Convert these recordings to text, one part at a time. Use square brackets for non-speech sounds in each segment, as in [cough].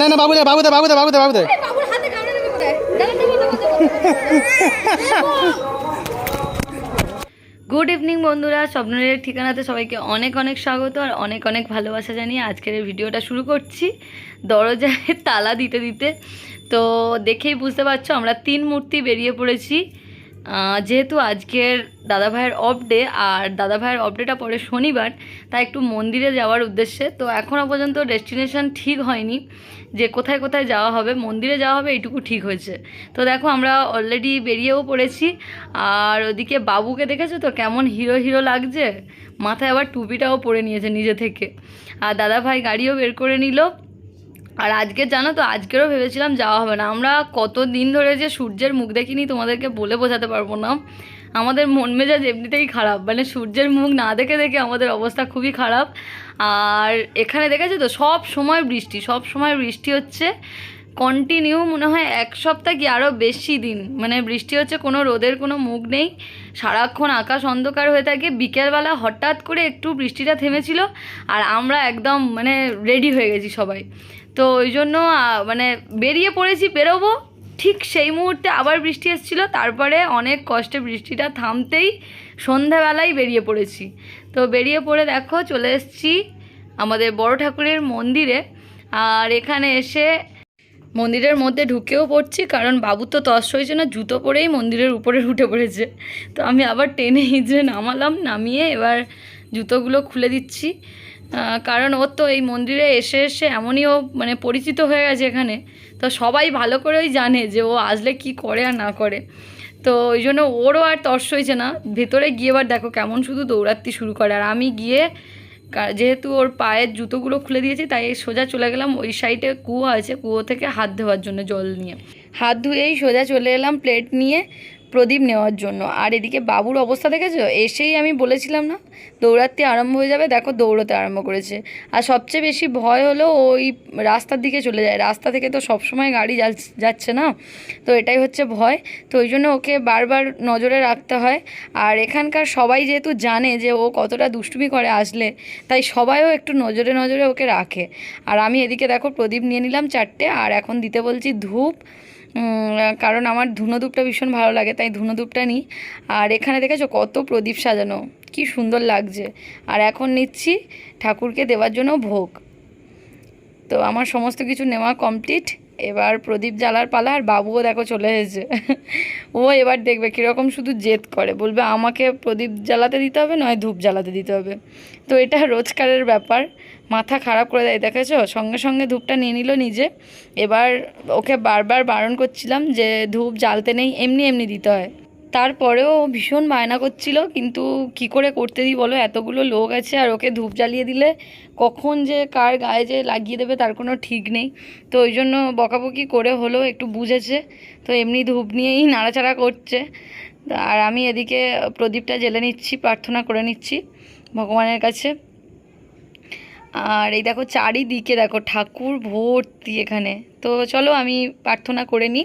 না না বাবু দে বাবু দে বাবু দে বাবু দে বাবু দে। Good evening বন্ধুরা। স্বপ্নের ঠিকানাতে সবাইকে অনেক অনেক স্বাগত আর অনেক অনেক ভালোবাসা জানিয়ে আজকের এই ভিডিওটা শুরু করছি। দরজায় তালা দিতে দিতে। তো দেখেই বুঝতে পারছ আমরা তিন মূর্তি বেরিয়ে পড়েছি। যেহেতু আজকের দাদা ভাইয়ের অফ ডে আর দাদা ভাইয়ের অফ ডেটা পরে শনিবার, তাই একটু মন্দিরে যাওয়ার উদ্দেশ্যে। তো এখনও পর্যন্ত ডেস্টিনেশন ঠিক হয়নি যে কোথায় কোথায় যাওয়া হবে। মন্দিরে যাওয়া হবে, এইটুকু ঠিক হয়েছে। তো দেখো, আমরা অলরেডি বেরিয়েও পড়েছি। আর ওদিকে বাবুকে দেখেছ তো? কেমন হিরো হিরো লাগছে? মাথায় আবার টুপিটাও পরে নিয়েছে নিজে থেকে। আর দাদা ভাই গাড়িও বের করে নিল। আর আজকে জানো তো, আজকেরও ভেবেছিলাম যাওয়া হবে না। আমরা কত দিন ধরে যে সূর্যের মুখ দেখিনি তোমাদেরকে বলে বোঝাতে পারব না। আমাদের মন মেজাজ এমনিতেই খারাপ। মানে সূর্যের মুখ না দেখে দেখে আমাদের অবস্থা খুবই খারাপ। আর এখানে দেখেছ তো, সব সময় বৃষ্টি, সব সময় বৃষ্টি হচ্ছে। কন্টিনিউ মনে হয় এক সপ্তাহ কি আরও বেশি দিন। মানে বৃষ্টি হচ্ছে, কোনো রোদের কোনো মুখ নেই। সারাক্ষণ আকাশ অন্ধকার হয়ে থাকে। বিকেলবেলা হঠাৎ করে একটু বৃষ্টিটা থেমেছিল। আর আমরা একদম মানে রেডি হয়ে গেছি সবাই। তো ওই জন্য মানে বেরিয়ে পড়েছি, বেরোবো। ঠিক সেই মুহূর্তে আবার বৃষ্টি এসেছিল, তারপরে অনেক কষ্টে বৃষ্টিটা থামতেই সন্ধ্যাবেলায় বেরিয়ে পড়েছি। তো বেরিয়ে পড়ে দেখো, চলে এসেছি আমাদের বড় ঠাকুরের মন্দিরে। আর এখানে এসে মন্দিরের মধ্যে ঢুকেও পড়ছি, কারণ বাবু তো তস হয়েছে না জুতো পরেই মন্দিরের উপরে উঠে পড়েছে। তো আমি আবার টেনে হিজড়ে নামালাম, নামিয়ে এবার জুতোগুলো খুলে দিচ্ছি। কারণ ওর তো এই মন্দিরে এসে এসে এমনই ও মানে পরিচিত হয়ে গেছে এখানে। তো সবাই ভালো করেই জানে যে ও আসলে কি করে আর না করে। তো ওই জন্য ওরও আর তর্স হয়েছে না। ভেতরে গিয়ে এবার দেখো কেমন শুধু দৌড়াতে শুরু করে। আর আমি গিয়ে যেহেতু ওর পায়ের জুতোগুলো খুলে দিয়েছি, তাই সোজা চলে গেলাম ওই সাইডে কুয়ো আছে, কুয়ো থেকে হাত ধোয়ার জন্য জল নিয়ে। হাত ধুয়েই সোজা চলে এলাম প্লেট নিয়ে। প্রদীপ নেওয়ার জন্য। আর এদিকে বাবুর অবস্থা দেখেছ? এসেই আমি বলেছিলাম না, দৌড়াতে আরম্ভ হয়ে যাবে। দেখো, দৌড়তে আরম্ভ করেছে। আর সবচেয়ে বেশি ভয় হলো ওই রাস্তার দিকে চলে যায়। রাস্তা থেকে তো সবসময় গাড়ি যাচ্ছে না? তো এটাই হচ্ছে ভয়। তো ওই জন্য ওকে বারবার নজরে রাখতে হয়। আর এখানকার সবাই যেহেতু জানে যে ও কতটা দুষ্টুমি করে আসলে, তাই সবাইও একটু নজরে নজরে ওকে রাখে। আর আমি এদিকে দেখো, প্রদীপ নিয়ে নিলাম চারটে। আর এখন দিতে বলছি ধূপ। কারণ আমার ধুনো ধূপটা ভীষণ ভালো লাগে, তাই ধুনো ধূপটা নিই। আর এখানে দেখেছ কত প্রদীপ সাজানো, কি সুন্দর লাগছে। আর এখন নিচ্ছি ঠাকুরকে দেওয়ার জন্য ভোগ। তো আমার সমস্ত কিছু নেওয়া কমপ্লিট এবার প্রদীপ জ্বালার পালা, আর বাবুও দেখো চলে এসেছে। [laughs] ও এবার দেখবে কীরকম শুধু জেদ করে, বলবে আমাকে প্রদীপ জ্বালাতে দিতে হবে, নয় ধূপ জ্বালাতে দিতে হবে। তো এটা রোজকারের ব্যাপার। মাথা খারাপ করে দেয়। দেখেছ? সঙ্গে সঙ্গে ধূপটা নিয়ে নিল নিজে। এবার ওকে বারবার বারণ করছিলাম যে ধূপ জ্বালতে নেই, এমনি এমনি দিতে হয়। তারপরেও ভীষণ বায়না করছিল, কিন্তু কি করে করতে দিই বলো? এতগুলো লোক আছে আর ওকে ধূপ জ্বালিয়ে দিলে কখন যে কার গায়ে যে লাগিয়ে দেবে তার কোনো ঠিক নেই। তো ওই জন্য বকাবকি করে হলেও একটু বুঝেছে। তো এমনি ধূপ নিয়েই নাড়াচাড়া করছে। আর আমি এদিকে প্রদীপটা জেলে নিচ্ছি, প্রার্থনা করে নিচ্ছি ভগবানের কাছে। আর এই দেখো চারিদিকে দেখো ঠাকুর ভর্তি এখানে। তো চলো আমি প্রার্থনা করে নিই।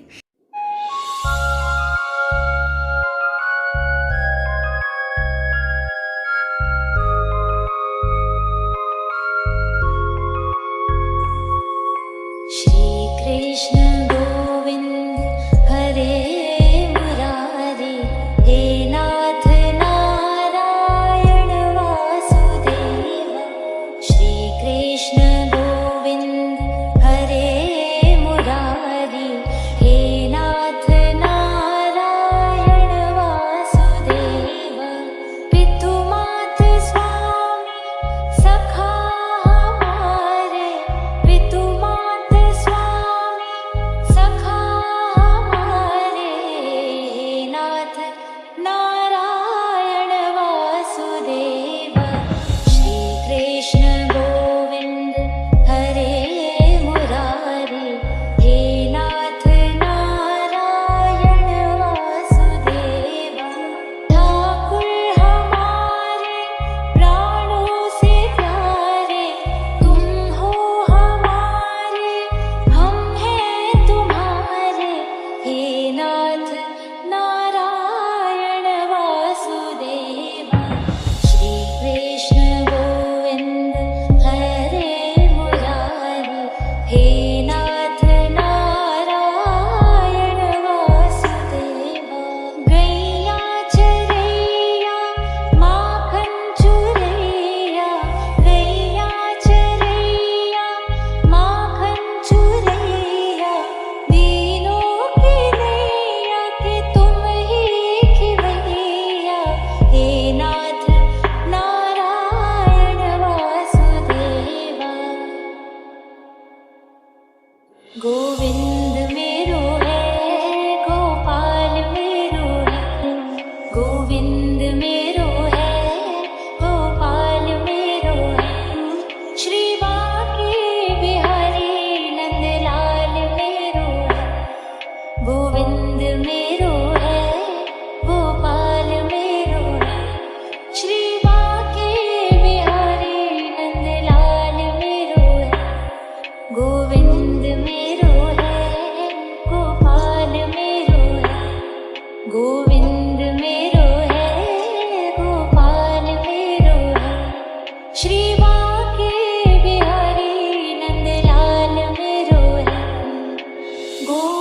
Govind chegou.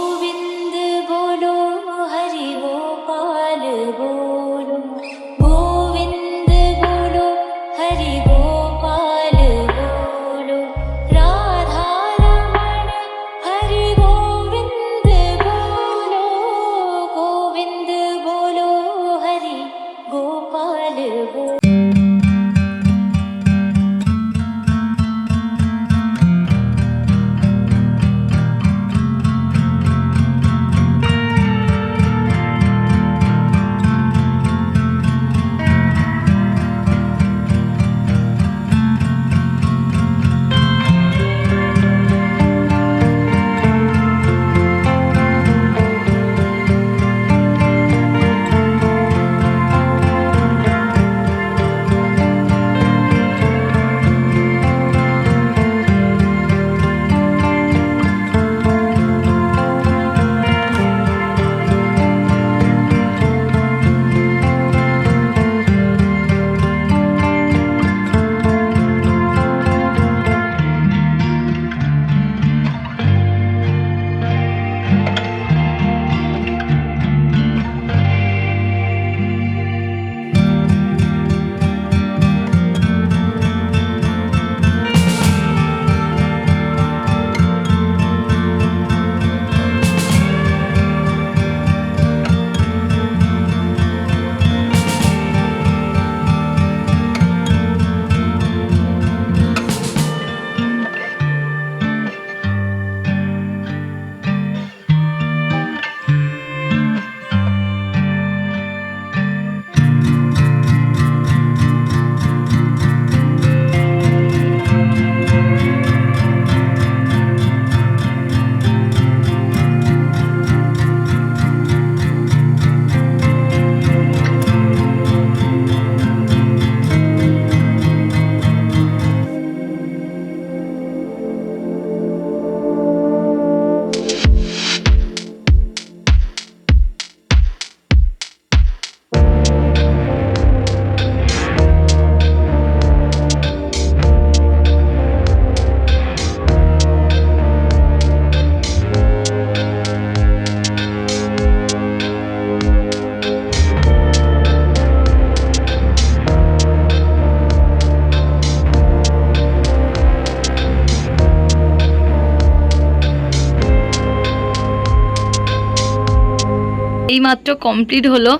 এইমাত্র কমপ্লিট হলো।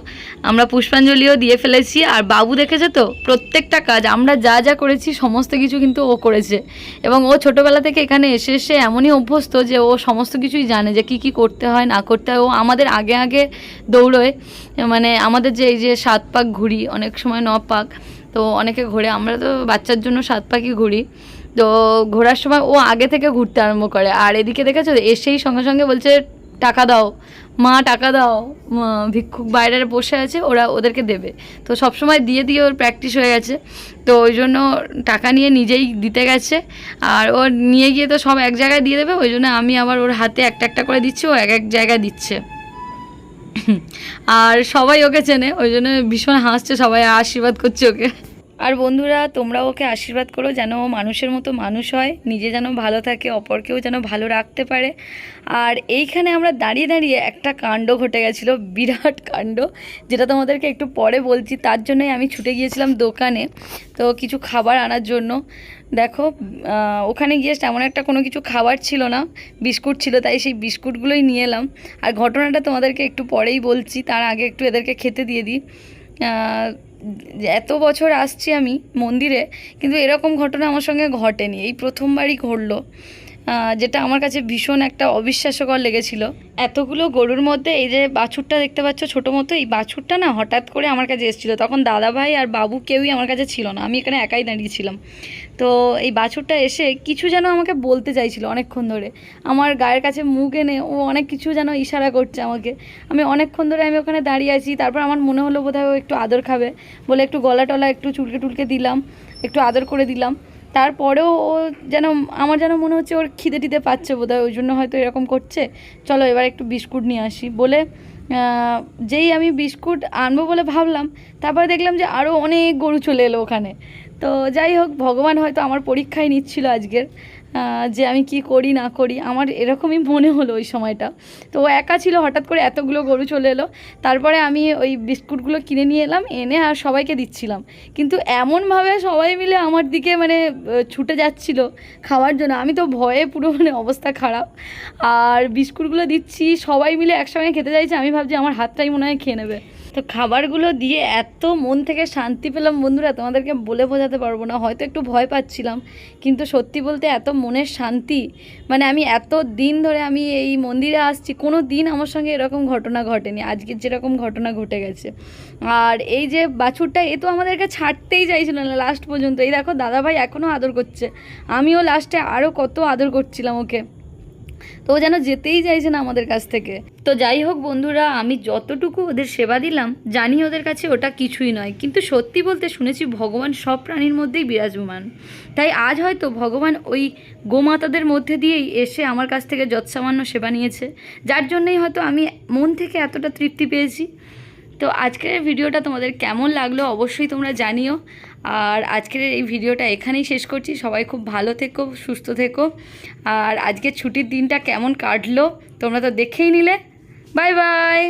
আমরা পুষ্পাঞ্জলিও দিয়ে ফেলেছি। আর বাবু দেখেছে তো? প্রত্যেকটা কাজ। আমরা যা যা করেছি, সমস্ত কিছু কিন্তু ও করেছে। এবং ও ছোটোবেলা থেকে এখানে এসে এসে এমনই অভ্যস্ত যে ও সমস্ত কিছুই জানে যে কি কি করতে হয়, না করতে হয়। ও আমাদের আগে আগে দৌড়োয়। মানে আমাদের যে এই যে সাত পাক ঘুরি অনেক সময় ন পাক। তো অনেকে ঘোরে। আমরা তো বাচ্চার জন্য সাত পাকই ঘুরি। তো ঘোরার সময় ও আগে থেকে ঘুরতে আরম্ভ করে। আর এদিকে দেখেছ? এসেই সঙ্গে সঙ্গে বলছে টাকা দাও। মা টাকা দাও। ভিক্ষুক বাইরে বসে আছে, ওরা ওদেরকে দেবে। তো সবসময় দিয়ে দিয়ে ওর প্র্যাকটিস হয়ে গেছে। তো ওই জন্য টাকা নিয়ে নিজেই দিতে গেছে। আর ও নিয়ে গিয়ে তো সব এক জায়গায় দিয়ে দেবে, ওই জন্য আমি আবার ওর হাতে একটা একটা করে দিচ্ছি, ও এক এক জায়গায় দিচ্ছে। আর সবাই ওকে চেনে, ওই জন্য ভীষণ হাসছে, সবাই আশীর্বাদ করছে ওকে। আর বন্ধুরা তোমরা ওকে আশীর্বাদ করো যেন ও মানুষের মতো মানুষ হয়, নিজে যেন ভালো থাকে, অপরকেও যেন ভালো রাখতে পারে। আর এইখানে আমরা দাঁড়িয়ে দাঁড়িয়ে একটা কাণ্ড ঘটে গেছিল, বিরাট কাণ্ড, যেটা তোমাদেরকে একটু পরে বলছি। তার জন্যই আমি ছুটে গিয়েছিলাম দোকানে, তো কিছু খাবার আনার জন্য। দেখো ওখানে গিয়ে তেমন একটা কোনো কিছু খাবার ছিল না, বিস্কুট ছিল, তাই সেই বিস্কুটগুলোই নিয়ে এলাম। আর ঘটনাটা তোমাদেরকে একটু পরেই বলছি, তার আগে একটু এদেরকে খেতে দিয়ে দিই। এত বছর আসছি আমি মন্দিরে কিন্তু এরকম ঘটনা আমার সঙ্গে ঘটেনি। এই প্রথমবারই ঘটলো। যেটা আমার কাছে ভীষণ একটা অবিশ্বাস্যকর লেগেছিল। এতগুলো গরুর মধ্যে এই যে বাছুরটা দেখতে পাচ্ছ ছোটো মতো, এই বাছুরটা না হঠাৎ করে আমার কাছে এসেছিল। তখন দাদাভাই আর বাবু কেউই আমার কাছে ছিল না, আমি এখানে একাই দাঁড়িয়েছিলাম তো এই বাছুরটা এসে কিছু যেন আমাকে বলতে চাইছিল অনেকক্ষণ ধরে। আমার গায়ের কাছে মুখ এনে ও অনেক কিছু যেন ইশারা করছে আমাকে। আমি অনেকক্ষণ ধরে আমি ওখানে দাঁড়িয়ে আছি, তারপর আমার মনে হলো বোধহয় ও একটু আদর খাবে বলে একটু গলা টলা একটু চুলকে টুলকে দিলাম, একটু আদর করে দিলাম। তারপরেও ও যেন, আমার যেন মনে হচ্ছে ওর খিদে টিদে পাচ্ছে বোধ হয় ওই জন্য হয়তো এরকম করছে। চলো এবার একটু বিস্কুট নিয়ে আসি। বলে যেই আমি বিস্কুট আনব বলে ভাবলাম, তারপরে দেখলাম যে আরও অনেক গরু চলে এলো ওখানে। তো যাই হোক, ভগবান হয়তো আমার পরীক্ষায় নিচ্ছিল আজকের। যে আমি কি করি, না করি, আমার এরকমই মনে হলো ওই সময়টা। তো ও একা ছিল, হঠাৎ করে এতগুলো গরু চলে এলো। তারপরে আমি ওই বিস্কুটগুলো কিনে নিয়ে এলাম, এনে আর সবাইকে দিচ্ছিলাম। কিন্তু এমনভাবে সবাই মিলে আমার দিকে মানে ছুটে যাচ্ছিল খাওয়ার জন্য। আমি তো ভয়ে পুরো মানে অবস্থা খারাপ। আর বিস্কুটগুলো দিচ্ছি, সবাই মিলে একসঙ্গে খেতে চাইছে। আমি ভাবছি আমার হাতটাই মনে হয় খেয়ে নেবে। তো খাবারগুলো দিয়ে এত মন থেকে শান্তি পেলাম বন্ধুরা, তোমাদেরকে বলে বোঝাতে পারব না, হয়তো একটু ভয় পাচ্ছিলাম, কিন্তু সত্যি বলতে এত মনের শান্তি মানে আমি এত দিন ধরে আমি এই মন্দিরে আসছি, কোনো দিন আমার সঙ্গে এরকম ঘটনা ঘটেনি, আজকে যেরকম ঘটনা ঘটে গেছে। আর এই যে বাছুরটা, এ তো আমাদেরকে ছাড়তেই চাইছিল না লাস্ট পর্যন্ত, এই দেখো দাদাভাই এখনও আদর করছে, আমিও লাস্টে আরও কত আদর করছিলাম ওকে। ও যেন যেতেই চাইছে না আমাদের কাছ থেকে। তো যাই হোক বন্ধুরা, আমি যতটুকু ওদের সেবা দিলাম, জানি ওদের কাছে ওটা কিছুই নয়। কিন্তু সত্যি বলতে শুনেছি ভগবান সব প্রাণীর মধ্যেই বিরাজমান। তাই আজ হয়তো ভগবান ওই গোমাতাদের মধ্যে দিয়েই এসে আমার কাছ থেকে যৎসামান্য সেবা নিয়েছে। যার জন্যই হয়তো আমি মন থেকে এতটা তৃপ্তি পেয়েছি। তো আজকের ভিডিওটা তোমাদের কেমন লাগল অবশ্যই তোমরা জানিও। আর আজকের এই ভিডিওটা এখানেই শেষ করছি। সবাই খুব ভালো থেকো, সুস্থ থেকো। আর আজকে ছুটির দিনটা কেমন কাটলো তোমরা তো দেখেই নিলে। Bye bye!